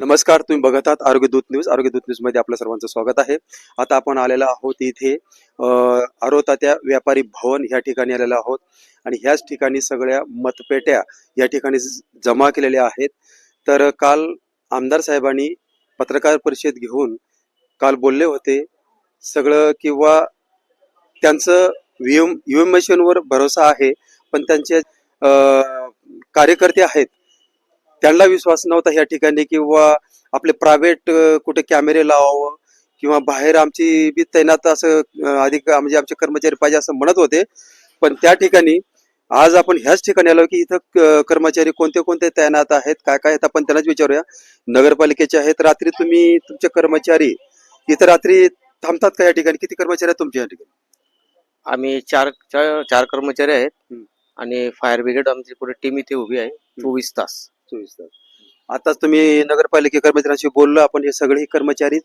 नमस्कार तुम्ही बघत आहात आरोग्यदूत न्यूज. आरोग्यदूत न्यूजमध्ये आपल्या सर्वांचं स्वागत आहे. आता आपण आलेलो आहोत इथे अं, आरोता त्या व्यापारी भवन या ठिकाणी आलेलो आहोत. आणि ह्याच ठिकाणी सगळ्या मतपेट्या या ठिकाणी जमा केलेल्या आहेत. तर काल आमदार साहेबांनी पत्रकार परिषद घेऊन काल बोलले होते. सगळं किंवा त्यांचं व्हीएम व्हीएम मशीनवर भरोसा आहे पण त्यांचे कार्यकर्ते आहेत. त्यांना विश्वास नव्हता या ठिकाणी किंवा आपले प्रायव्हेट कुठे कॅमेरे लावावं किंवा बाहेर आमची बी तैनात असं अधिक म्हणजे आमचे कर्मचारी पाहिजे असं म्हणत होते. पण त्या ठिकाणी आज आपण ह्याच ठिकाणी आलो की इथं कर्मचारी कोणते कोणते तैनात आहेत काय काय आहेत आपण त्यांनाच विचारूया. नगरपालिकेचे आहेत रात्री तुम्ही तुमचे कर्मचारी इथं रात्री थांबतात का या ठिकाणी? किती कर्मचारी आहेत तुमच्या या ठिकाणी? आम्ही चार चार चार कर्मचारी आहेत. आणि फायर ब्रिगेड आमची पुढे टीम इथे उभी आहे चोवीस तास. चोवीस तास. आताच तुम्ही नगरपालिके कर्मचाऱ्यांशी बोललो आपण हे सगळे कर्मचारी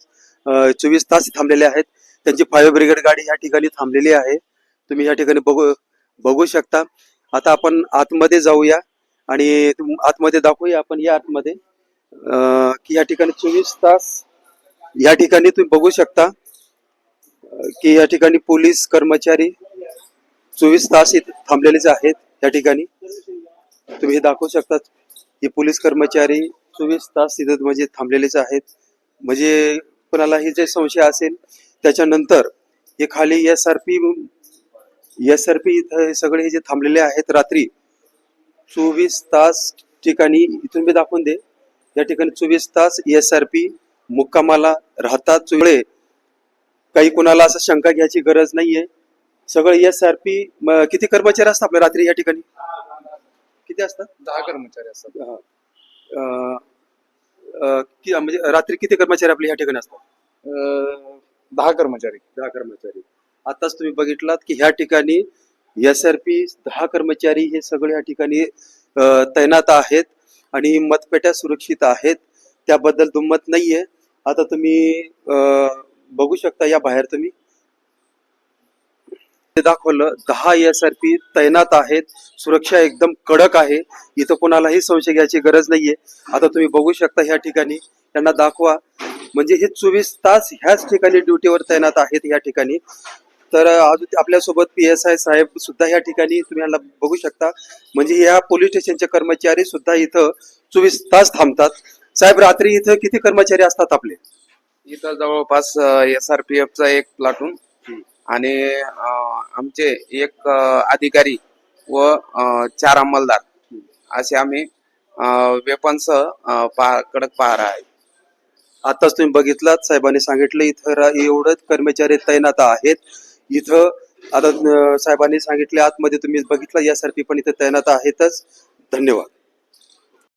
चोवीस तास थांबलेले आहेत. त्यांची फायर ब्रिगेड गाडी या ठिकाणी थांबलेली आहे. तुम्ही या ठिकाणी बघू बघू शकता. आता आपण आतमध्ये जाऊया आणि आतमध्ये दाखवूया आपण या आतमध्ये. की या ठिकाणी चोवीस तास या ठिकाणी तुम्ही बघू शकता की या ठिकाणी पोलीस कर्मचारी चोवीस तास इथे थांबलेलेच आहेत या ठिकाणी. तुम्ही हे दाखवू शकता. हे पोलीस कर्मचारी चोवीस तास तिथं म्हणजे थांबलेलेच आहेत. म्हणजे कोणालाही जे संशय असेल त्याच्यानंतर हे खाली S R P S R P इथं हे सगळे हे जे थांबलेले आहेत रात्री चोवीस तास ठिकाणी इथून मी दाखवून दे. या ठिकाणी चोवीस तास एस आर पी मुक्कामाला राहतात. सगळे काही कोणाला असं शंका घ्यायची गरज नाहीये. सगळं एस आर पी किती कर्मचारी असतात आपल्या रात्री या ठिकाणी? किती असतात? दहा कर्मचारी असतात. हा. अं, अं, कि- म्हणजे रात्री किती कर्मचारी आपले या ठिकाणी असतात? अं, दहा कर्मचारी. दहा कर्मचारी. आताच तुम्ही बघितलात की ह्या ठिकाणी एस आर पी दहा कर्मचारी हे सगळे या ठिकाणी अं, तैनात आहेत आणि मतपेट्या सुरक्षित आहेत. त्याबद्दल दुमत नाहीये. आता तुम्ही अं, बघू शकता या बाहेर तुम्ही. ते दाखवलं दहा एस आर पी तैनात आहेत सुरक्षा एकदम कडक आहे इथं कोणालाही संशय घ्यायची गरज नाहीये. आता तुम्ही बघू शकता ह्या ठिकाणी त्यांना दाखवा. म्हणजे हे चोवीस तास ह्याच ठिकाणी ड्युटीवर तैनात आहेत या ठिकाणी. तर अजून आपल्यासोबत पी एस आय साहेब सुद्धा या ठिकाणी तुम्ही यांना बघू शकता. म्हणजे या पोलीस स्टेशनचे कर्मचारी सुद्धा इथं चोवीस तास थांबतात. साहेब रात्री इथं किती कर्मचारी असतात आपले? इथं जवळपास एस आर पी चा एक प्लाटून आणि आमचे एक अधिकारी व चार अंमलदार असे आम्ही वेपन्सह पहा कडक पहारा आहे. आताच तुम्ही बघितलात साहेबांनी सांगितलं इथं एवढंच कर्मचारी तैनात आहेत. इथं आता साहेबांनी सांगितले आतमध्ये तुम्ही बघितलं यासारखी पण इथं तैनात आहेतच. धन्यवाद.